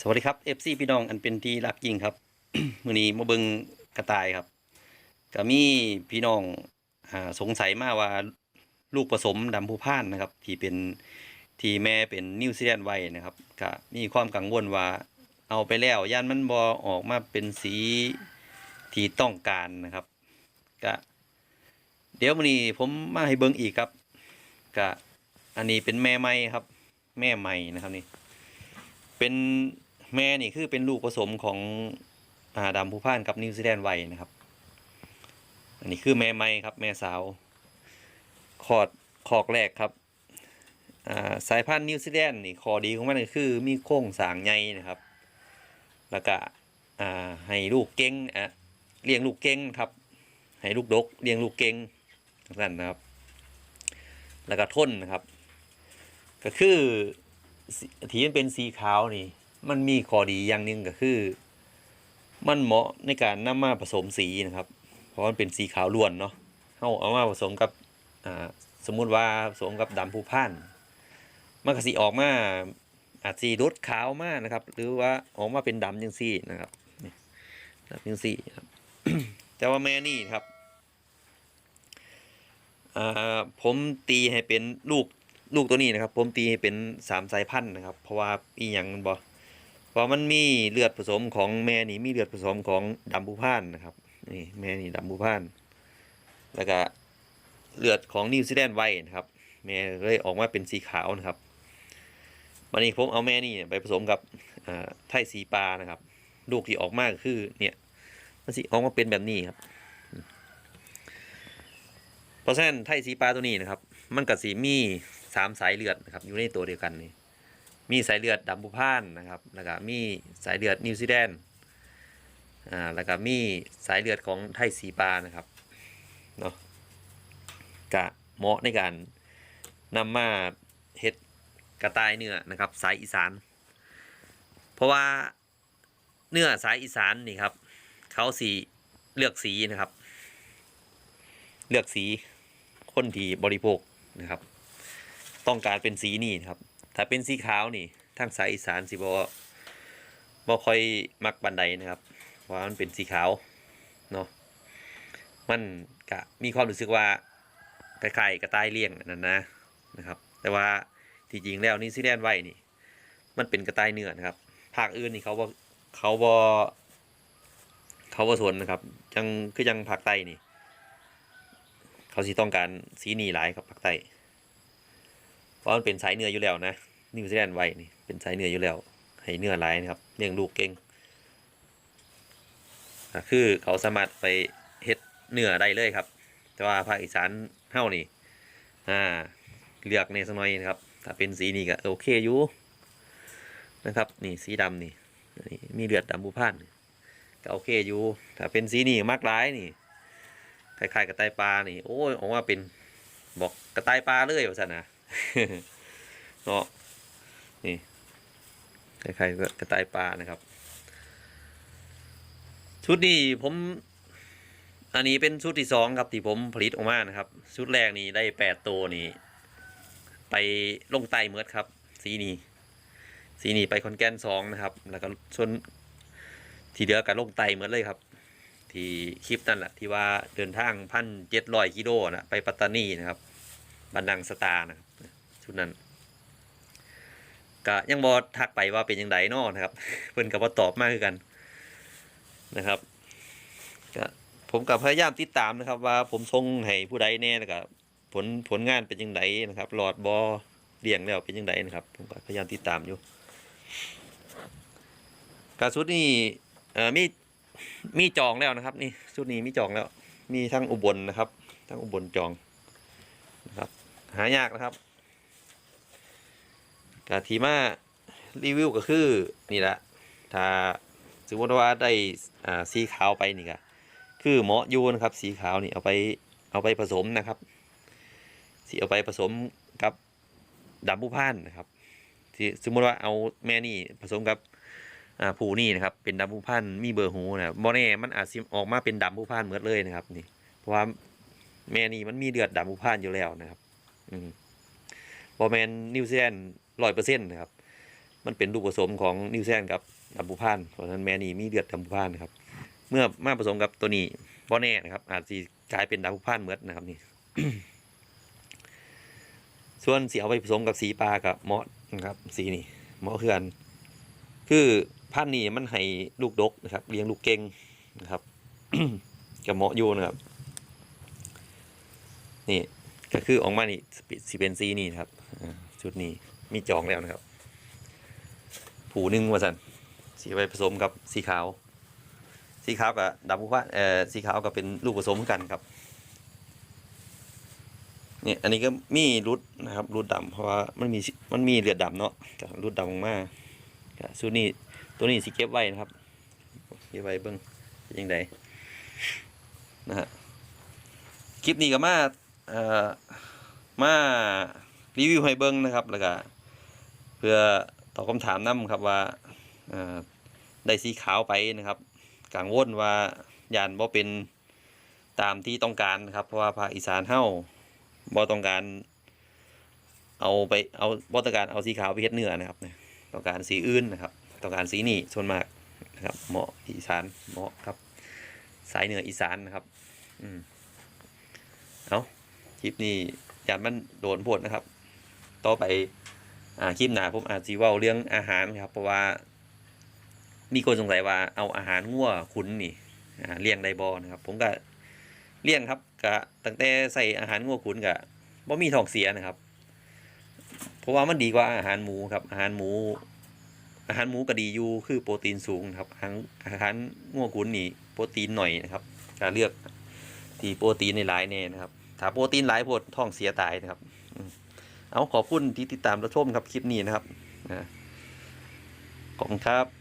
สวัสดีครับ FC พี่น้องอันเป็นที่รักยิ่งครับ มื้อนี้มาเบิงกระต่ายครับก็มีพี่น้องอ่าสงสัยมากว่าลูกผสมดำผู้พ่านนะครับ ที่เป็นที่แม่เป็นนิวซีแลนด์ไว้นะครับก็มีความกังวลว่าเอาไปแล้วย่านมันบอออกมาเป็นสีที่ต้องการนะครับก็เดี๋ยวมื้อนี้ผมมาให้เบิ่งอีกครับก็อันนี้เป็นแม่ใหม่ครับ แม่ใหม่นะครับนี่เป็น แม่นี่คือเป็นลูกผสมของอาดำผู้พ่านกับนิวซีแลนด์ไว้นะครับ อันนี้คือแม่ไม้ครับ แม่สาว คอดคอกแรกครับสายพันธุ์นิวซีแลนด์นี่ข้อดีของมันก็คือมีโครงสางใหญ่นะครับ แล้วก็ให้ลูกเก่งอะเลี้ยงลูกเก่งครับ ให้ลูกดกเลี้ยงลูกเก่งนั่นนะครับ แล้วก็ทนนะครับ ก็คือที่มันเป็นสีขาวนี่ มันมีข้อดีอย่างหนึ่งก็คือ มันเหมาะในการนำมาผสมสีนะครับ เพราะมันเป็นสีขาวล้วนเนาะเอาเอามาผสมกับอ่าสมมุติว่าผสมกับดำผู้พ่านมันก็สีออกมาอาจสีรดขาวมากนะครับ หรือว่าออกมาเป็นดำจังซี่นะครับดำจังซี่ครับแต่ว่าแม่นี่ครับผมตีให้เป็นลูกลูกตัวนี้นะครับ ผมตีให้เป็นสามสายพันธุ์นะครับ เพราะว่าอีหยังบอ ราะมันมีเลือดผสมของแม่นี่มีเลือดผสมของดำบูพานนะครับนี่แม่นี่ดำบูพาน แล้วก็เลือดของนิวซีแลนด์ไว้นะครับ แม่เลยออกมาเป็นสีขาวนะครับวันนี้ผมเอาแม่นี่ไปผสมกับไทยสีปลานะครับ ลูกที่ออกมาก็คือเนี่ยมันสิออกมาเป็นแบบนี้ครับ เพราะฉะนั้นไทยสีปลาตัวนี้นะครับ มันกับสีมีสามสายเลือดนะครับ อยู่ในตัวเดียวกันนี่ มีสายเลือดดำบุพานนะครับแล้วก็มีสายเลือดนิวซีแลนด์อ่าแล้วก็มีสายเลือดของไทยสีปลานะครับเนาะกะเหมาะในการนำมาเฮ็ดกระต่ายเนื้อนะครับสายอีสาน เพราะว่าเนื้อสายอีสานนี่ครับเขาสีเลือกสีนะครับ เลือกสีคนที่บริโภคนะครับ ต้องการเป็นสีนี่นะครับ ถ้าเป็นสีขาวนี่ทางสายอีสานสิบอบ่ค่อยมักบันไดนะครับเพราะว่ามันเป็นสีขาวเนาะมันกะมีความรู้สึกว่าคล้ายๆกระต่ายเลี้ยงนั่นนะนะครับ แต่ว่าที่จริงแล้วนี่ซีแลนไว้นี่ มันเป็นกระต่ายเนื้อนะครับภาคอื่นนี่เขาบ่เขาบ่เขาบ่สนนะครับจังคือจังภาคใต้นี่ เขาสิต้องการสีนีหลายครับภาคใต้เพราะมันเป็นสายเนื้ออยู่แล้วนะ นิวซีแลนด์ไว้นี่เป็นสายเนื้ออยู่แล้ว ให้เนื้อหลายนะครับเลี้ยงลูกเก่งคือเขาสามารถไปเฮ็ดเนื้อได้เลยครับ แต่ว่าภาคอีสานเท่านี่อ่าเลือกในสักหน่อยนะครับถ้าเป็นสีนี้ก็โอเคอยู่นะครับ นี่สีดำนี่นี่มีเลือดดำบูพานก็โอเคอยู่ถ้าเป็นสีนี้มากร้ายนี่คล้ายๆกระต่ายปลานี่โอ้ยออกมาเป็นบอกกระต่ายปลาเลยว่าสันนะเนาะ นี่คล้ายๆกับกระต่ายปลานะครับ ชุดนี้ผม อันนี้เป็นชุดที่สองครับที่ผมผลิตออกมานะครับ ชุดแรกนี่ได้แปดตัวนี่ไปลงไตเมือดครับ สีนี้สีนี้ไปคอนแกนสองนะครับ แล้วก็ส่วนที่เหลือกับลงไตเมือดเลยครับ ที่คลิปนั่นแหละที่ว่าเดินทางพันเจ็ดร้อยกิโลนะไปปัตตานีนะครับบันดังสตาร์นะครับชุดนั้น ก็ยังบอทักไปว่าเป็นยังไงนอนะครับ เพิ่นกับว่าตอบมากคือกันนะครับก็ผมกับพยายามติดตามนะครับ ว่าผมทรงให้ผู้ใดแน่นะครับผลผลงานเป็นยังไงนะครับหลอดบอเลี้ยงแล้วเป็นยังไงนะครับ ผมก็พยายามติดตามอยู่กาสุดนี่เอ่อมีมีจองแล้วนะครับ นี่ชุดนี้มีจองแล้ว มีทั้งอุบลนะครับ ทั้งอุบลจองนะครับ หายากนะครับ กาทีมารีวิวก็คือนี่แหละถ้าสมมติว่าได้อ่าสีขาวไปนี่ก็คือเหมาะยูนะครับสีขาวนี่เอาไปเอาไปผสมนะครับสีเอาไปผสมกับดำผู้พ่านนะครับที่สมมติว่าเอาแม่นี่ผสมกับอ่าผู้นี่นะครับ เป็นดำผู้พันมีเบอร์หูนะบอแน่มันอาจสิออกมาเป็นดำผู้พันเหมือนเลยนะครับ นี่ เพราะว่าแม่นี่มันมีเลือดดำผู้พันอยู่แล้วนะครับ อืมบอแมนนิวซีแลนด์ ร้อยเปอร์เซ็นต์นะครับ มันเป็นลูกผสมของนิวซีแลนกับดัมบูพานเพราะฉะนั้นแม่นี่มีเลือดดัมบูพานครับ เมื่อมาผสมกับตัวนี้บ่แน่นะครับ อาจจะกลายเป็นดัมบูพานเหมือนนะครับนี่ ส่วนสีเอาไปผสมกับสีปลากับเหมาะนะครับ สีนี่เหมาะคือนคือพันธ์นี้มันให้ลูกดกนะครับเลี้ยงลูกเก่งนะครับกับเหมาะอยู่นะครับ นี่ก็คือออกมานี่สีเป็นสีนี่นะครับอ่าชุดนี้ มีจองแล้วนะครับ ผูนึ่งว่าสันสีไปผสมกับสีขาว สีขาวกับดำกุว่าเอ่อสีขาวกับเป็นลูกผสมกันครับเนี่ยอันนี้ก็มีรุดนะครับรุดดำเพราะว่ามันมีมันมีเลือดดำเนาะกับรุดดำออกมากส่วนนี้ตัวนี้สีเก็บไว้นะครับเก็บไว้เบิ้งยังไงนะฮะคลิปนี้ก็มาเอ่อมารีวิวให้เบิ้งนะครับแล้วก็ เพื่อตอบคำถามนํครับว่าได้สีขาวไปนะครับกังวลว่ายานบ่เป็นตามที่ต้องการนะครับ เพราะว่าภาคอีสานเฮาบ่ต้องการ เอาไปเอาบ่ต้องการเอาสีขาวไปเฮ็ดเนื้อนะครับต้องการสีอื่นนะครับ ต้องการสีนี้ส่วนมากนะครับ เหมาะอีสานเหมาะครับ สายเหนืออีสานนะครับ อืมเอาคลิปนี้ยานมันโดนโพดนะครับ ต่อไป อ่าคลิปหน้าผมอาจจะเว้าเรื่องอาหารครับ เพราะว่า มีคนสงสัยว่าเอาอาหารงัวขุนนี่เลี้ยงได้บ่นะครับ ผมก็เลี้ยงครับก็ตั้งแต่ใส่อาหารงัวขุนก็บ่มีท้องเสียนะครับ เพราะว่ามันดีกว่าอาหารหมูครับ อาหารหมู อาหารหมูก็ดีอยู่คือโปรตีนสูงครับอาหารอาหารงัวขุนนี่โปรตีนหน่อยนะครับก็เลือกที่โปรตีนในหลายแน่นะครับ ถ้าโปรตีนหลายโพดท้องเสียตายนะครับ เอาขอบคุณที่ติดตามรับชมครับคลิปนี้นะครับนะขอบคุณครับ